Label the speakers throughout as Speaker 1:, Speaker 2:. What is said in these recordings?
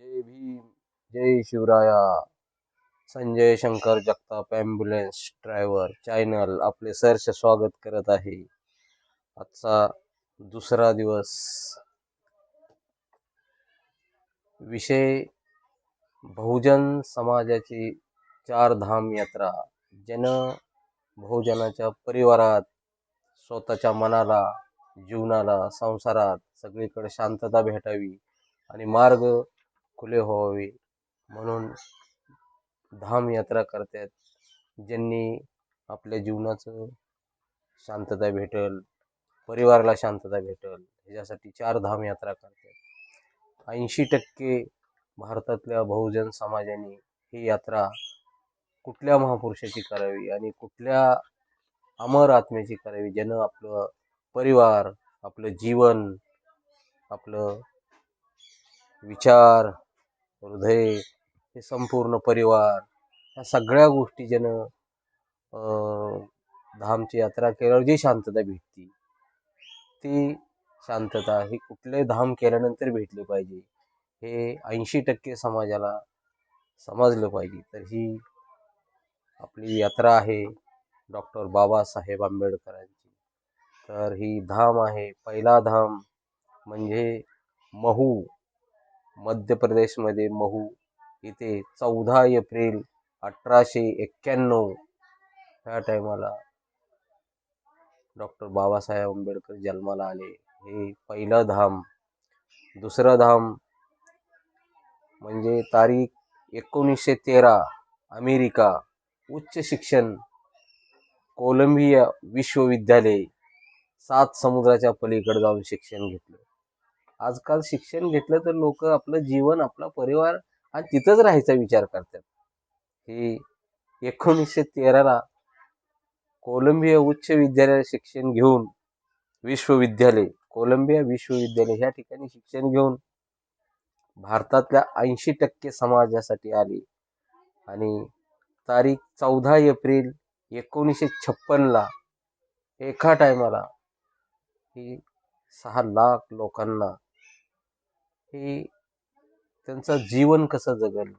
Speaker 1: जय भीम जय Shivraya. Sanjay Shankar Jagtap ambulance driver channel आपले सहर्ष स्वागत करत आहे. आजचा दुसरा दिवस. विषय बहुजन समाजाची चार धाम यात्रा. जन बहुजनाच्या परिवारात स्वतःच्या मनाला जीवनाला संसारात सगळीकडे शांतता भेटावी आणि मार्ग खुले व्हावे. म्हणून धाम यात्रा करतात. ज्यांनी आपल्या जीवनाचं शांतता भेटेल परिवाराला शांतता भेटेल ह्याच्यासाठी चार धाम यात्रा करतात. ऐंशी टक्के भारतातल्या बहुजन समाजाने ही यात्रा कुठल्या महापुरुषाची करावी आणि कुठल्या अमर आत्म्याची करावी ज्यानं आपलं परिवार आपलं जीवन आपलं विचार हृदय हे संपूर्ण परिवार ह्या सगळ्या गोष्टी ज्यानं धामची यात्रा केल्यावर जी शांतता भेटते ती शांतता ही कुठले धाम केल्यानंतर भेटली पाहिजे. हे ऐंशी टक्के समाजाला समजलं पाहिजे. तर ही आपली यात्रा आहे डॉक्टर बाबासाहेब आंबेडकरांची. तर ही धाम आहे पहिला धाम म्हणजे महू. मध्य प्रदेशमध्ये महू इथे चौदा एप्रिल अठराशे एक्क्याण्णव ह्या टायमाला डॉक्टर बाबासाहेब आंबेडकर जन्माला आले. हे पहिलं धाम. दुसरं धाम म्हणजे तारीख एकोणीसशे तेरा अमेरिका उच्च शिक्षण कोलंबिया विश्वविद्यालय सात समुद्राच्या पलीकडे जाऊन शिक्षण घेतलं. आजकाल शिक्षण घेतलं तर लोक आपलं जीवन आपला परिवार आणि तिथंच राहायचा विचार करतात. हे एकोणीसशे तेराला कोलंबिया उच्च विद्यालयात शिक्षण घेऊन विश्वविद्यालय कोलंबिया विश्वविद्यालय ह्या ठिकाणी शिक्षण घेऊन भारतातल्या ऐंशी टक्के समाजासाठी आली. आणि तारीख चौदा एप्रिल एकोणीसशे छप्पनला एका टायमाला ही सहा लाख लोकांना हे त्यांचं जीवन कसं जगल?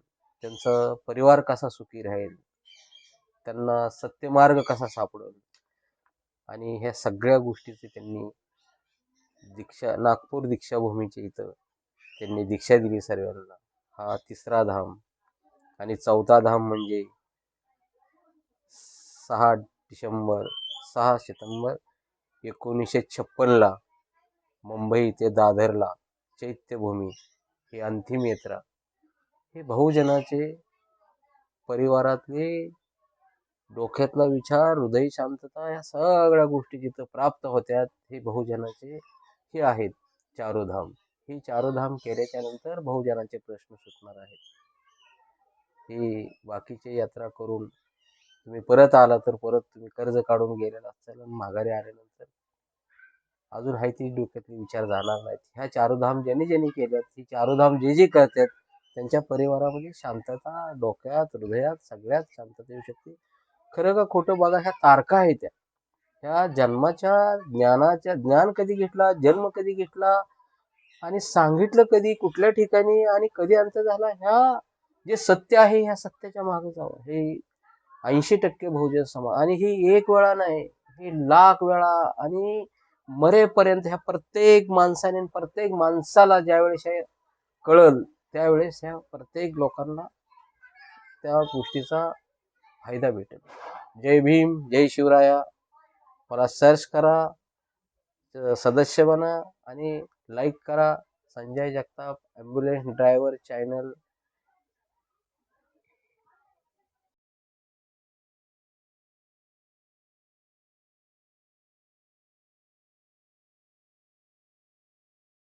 Speaker 1: त्यांचा परिवार कसा सुखी राहील? त्यांना सत्यमार्ग कसा सापडेल? आणि ह्या सगळ्या गोष्टीचे त्यांनी दीक्षा नागपूर दीक्षाभूमीच्या इथं त्यांनी दीक्षा दिली सर्वांना. हा तिसरा धाम आणि चौथा धाम म्हणजे सहा डिसेंबर सहा सप्टेंबर एकोणीसशे छप्पनला मुंबई ते दादरला. चैत्यभूमी ही अंतिम यात्रा. हे बहुजनाचे परिवारातले डोक्यातला विचार हृदय शांतता या सगळ्या गोष्टी जिथं प्राप्त होत्यात हे बहुजनाचे हे आहेत चारोधाम. ही चारोधाम केल्याच्यानंतर बहुजनाचे प्रश्न सुटणार आहेत. ही बाकीचे यात्रा करून तुम्ही परत आला तर परत तुम्ही कर्ज काढून गेलेला असाल माघारी आल्यानंतर अजून आहे ती डोक्यातले विचार जाणार नाहीत. ह्या चारोधाम ज्यांनी ज्यांनी केल्यात ही चारोधाम जे जे करतात त्यांच्या परिवारामध्ये शांतता डोक्यात हृदयात सगळ्यात शांतता येऊ शकते. खरं का खोटं बघा ह्या तारखा आहेत त्या. ह्या जन्माच्या ज्ञानाच्या ज्ञान कधी घेतला जन्म कधी घेतला आणि सांगितलं कधी कुठल्या ठिकाणी आणि कधी अंत झाला ह्या जे सत्य आहे ह्या सत्याच्या मागे जावं. हे ऐंशी टक्के बहुजन समाज. आणि ही एक वेळा नाही ही लाख वेळा आणि मरेपर्यंत ह्या प्रत्येक माणसाने प्रत्येक माणसाला ज्यावेळेस हे कळल त्यावेळेस ह्या प्रत्येक लोकांना त्या गोष्टीचा फायदा भेटेल. जय भीम जय शिवराया. मला सर्च करा सदस्य बना आणि लाईक करा. Sanjay Jagtap ambulance driver channel